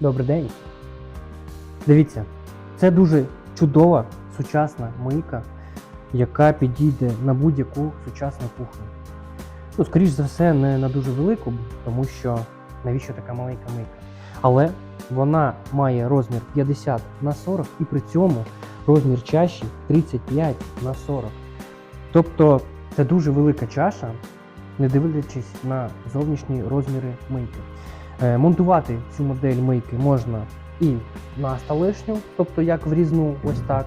Добрий день. Дивіться, це дуже чудова сучасна мийка, яка підійде на будь-яку сучасну кухню. Ну, скоріш за все, не на дуже велику, тому що навіщо така маленька мийка? Але вона має розмір 50 на 40 і при цьому розмір чаші 35 на 40. Тобто це дуже велика чаша, не дивлячись на зовнішні розміри мийки. Е, Монтувати цю модель мийки можна і на столешню, тобто як в різну ось так,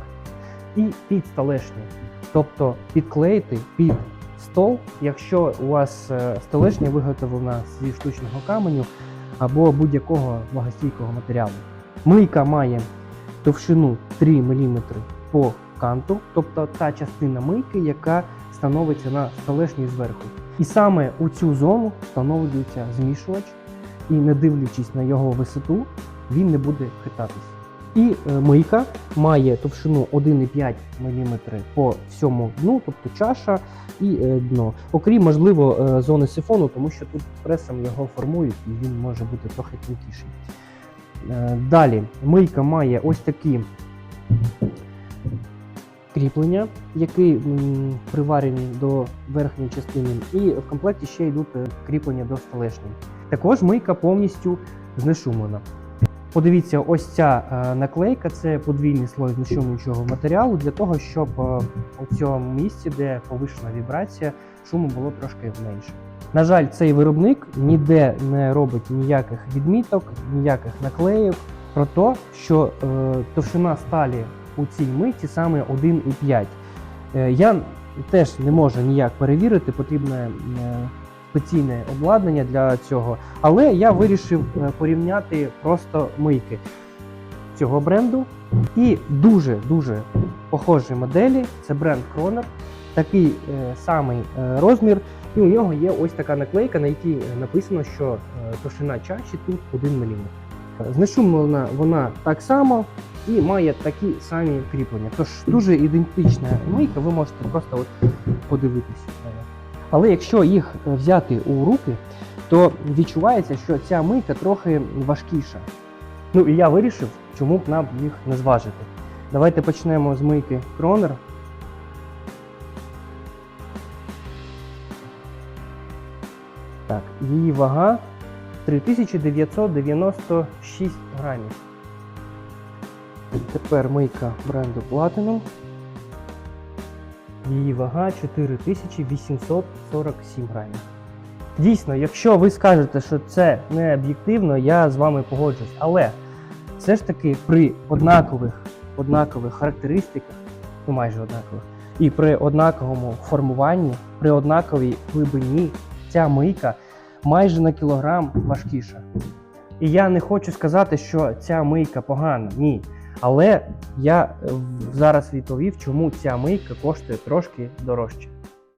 і під столешню, тобто підклеїти під стол, якщо у вас е, столешня виготовлена зі штучного каменю або будь-якого вагостійкого матеріалу. Мийка має товщину 3 мм по канту, тобто та частина мийки, яка становиться на столешні зверху. І саме у цю зону встановлюється змішувач, і не дивлячись на його висоту, він не буде хитатись. І е, мийка має товщину 1,5 мм по всьому дну, тобто чаша і е, дно. Окрім, можливо, е, зони сифону, тому що тут пресом його формують і він може бути трохи тонкіший. Далі мийка має ось такі кріплення, які приварені до верхньої частини, і в комплекті ще йдуть кріплення до столешні. Також мийка повністю знешумлена. Подивіться, ось ця е, наклейка це подвійний слой знешумлюючого матеріалу для того, щоб е, у цьому місці, де повишена вібрація, шуму було трошки менше. На жаль, цей виробник ніде не робить ніяких відміток, ніяких наклеїв про те, що е, товщина сталі у цій митці саме 1,5. Е, я теж не можу ніяк перевірити, потрібне е, спеційне обладнання для цього. Але я вирішив е, порівняти просто мийки цього бренду і дуже-дуже похожі моделі. Це бренд Кронер, такий е, самий е, розмір. І у нього є ось така наклейка, на якій написано, що е, товщина чаші тут 1 мм. Знешумлена вона так само і має такі самі кріплення. Тож дуже ідентична мийка, ви можете просто от подивитися. Але якщо їх е, взяти у руки, то відчувається, що ця мийка трохи важкіша. Ну і я вирішив, чому б нам їх не зважити. Давайте почнемо з мийки Кронер. Так, її вага 3996 грамів. Тепер мийка бренду Platinum. Її вага 4847 грамів. Дійсно, якщо ви скажете, що це не об'єктивно, я з вами погоджуюсь. Але все ж таки при однакових, однакових характеристиках, ну майже однакових, і при однаковому формуванні, при однаковій глибині, ця мийка майже на кілограм важкіша. І я не хочу сказати, що ця мийка погана. Ні. Але я е, зараз відповів, чому ця мийка коштує трошки дорожче.